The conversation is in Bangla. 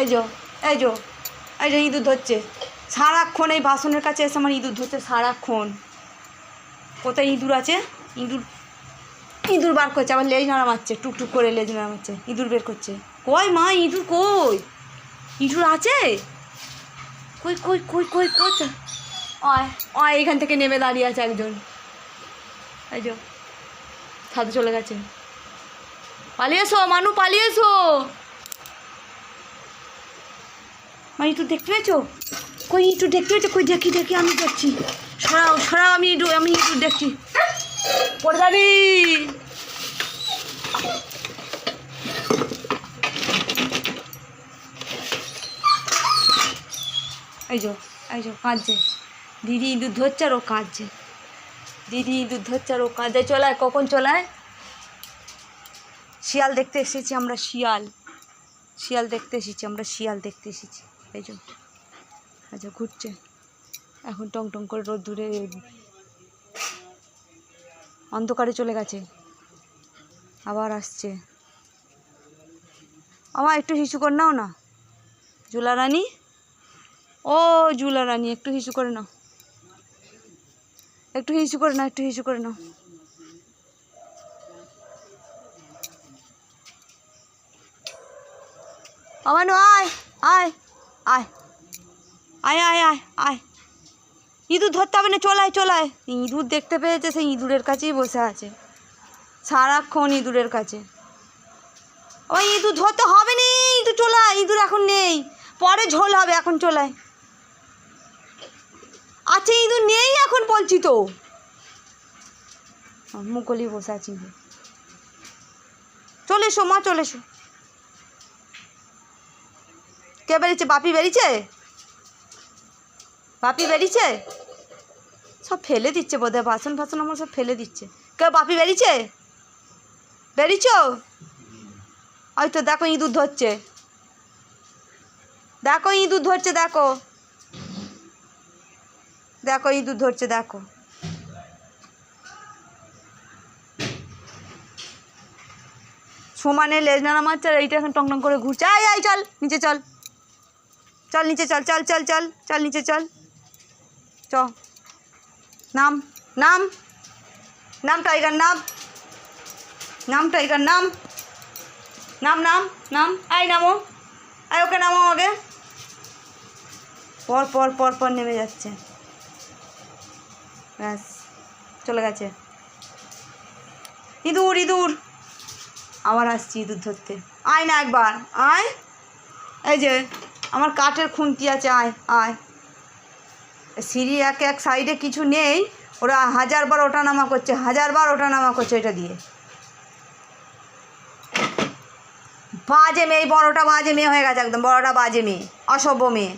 এই যো এই যো, এই যে ইঁদুর ধরছে। সারাক্ষণ এই বাসনের কাছে এসে আমার ইঁদুর ধরছে, সারাক্ষণ। কোথায় ইঁদুর আছে? ইঁদুর ইঁদুর বার করছে, আবার লেজ নাড়া মারছে টুকটুক করে লেজ নাড়া মারছে, ইঁদুর বের করছে। কই মা, ইঁদুর কই? ইঁদুর আছে? কই কই কই কই কই? অয় অয় এখান থেকে নেমে দাঁড়িয়ে আছে একজন। এই যো, ছাদে চলে গেছে। পালিয়ে এসো, মানু, পালিয়ে এসো। মা ইঁটু দেখতে পেয়েছ? কই ইঁটু দেখতে পেয়েছ? কই, দেখি দেখি, আমি দেখছি সরাও সরাও, আমি ইঁটু আমি ইঁটু দেখছি। পড়ে যাবি? এই যো এই যো কাঁদছে। দিদি ইঁদুর ধরছে আর ও কাঁদছে। দিদি ইঁদুর ধরছে আর ও কাঁদছে। চলায় কখন চলায় শিয়াল দেখতে এসেছি আমরা, শিয়াল। শিয়াল দেখতে এসেছি আমরা, শিয়াল দেখতে এসেছি। এই যে আচ্ছা ঘুরছে। এখন টং টং করে রোদ দূরে অন্ধকারে চলে গেছে। আবার আসছে। আমার একটু হিসু করে নাও না। জুলা রানী? ও, জুলা রানী, একটু হিসু করে নাও। একটু হিসু করে নাও, একটু হিসু করে নাও। আমানু আয় আয়। আয়। আয় আয় আয় আয়। ইঁদুর ধরতে হবে না চলায় চলায় ইঁদুর দেখতে পেয়েছে, সেই ইঁদুরের কাছেই বসে আছে। সারাক্ষণ ইঁদুরের কাছে। ওই ইঁদুর ধরতে হবে নি। ইঁদুর চলায় ইঁদুর এখন নেই। পরে ঝোল হবে, এখন চলায় আচ্ছা ইঁদুর নেই এখন বলছি তো। মুকলি বসে আছি। চলে এসো, মা, চলে এসো। কে বেরিয়েছে? বাপি বেরিয়েছে? বাপি বেরিয়েছে? সব ফেলে দিচ্ছে বোধহয়, বাসন ফাসন আমার সব ফেলে দিচ্ছে। কেউ বাপি বেরিয়েছে? বেরিয়েছ? ওই তো দেখো ইঁদুর ধরছে। দেখো ইঁদুর ধরছে, দেখো। দেখো ইঁদুর ধরছে, দেখো। সমানে লেজ নাড়া মারছে এইটা এখন টং টং করে ঘুরছে। আয় আয় চল, নিচে চল। চল নিচে চল চল চল চল চল নিচে চল। চ। নাম নাম। নাম টাইগার, নাম। নাম টাইগার, নাম। নাম নাম নাম। আয় নামো। আয় ওকে নামো আগে পর পর পর পর নেমে যাচ্ছে। ব্যাস, চলে গেছে। ইঁদুর ইঁদুর। আবার আসছি ইঁদুর ধরতে। আয় না একবার, আয়। এই যে আমার কাঠের খুন্তি আছে, আয় আয়। সিঁড়ি এক এক সাইডে কিছু নেই, ওরা হাজারবার ওঠা নামা করছে হাজারবার ওঠা নামা করছে এটা দিয়ে। বাজে মেয়ে বড়টা বাজে মেয়ে হয়ে গেছে একদম, বড়টা বাজে মেয়ে, অসভ্য মেয়ে।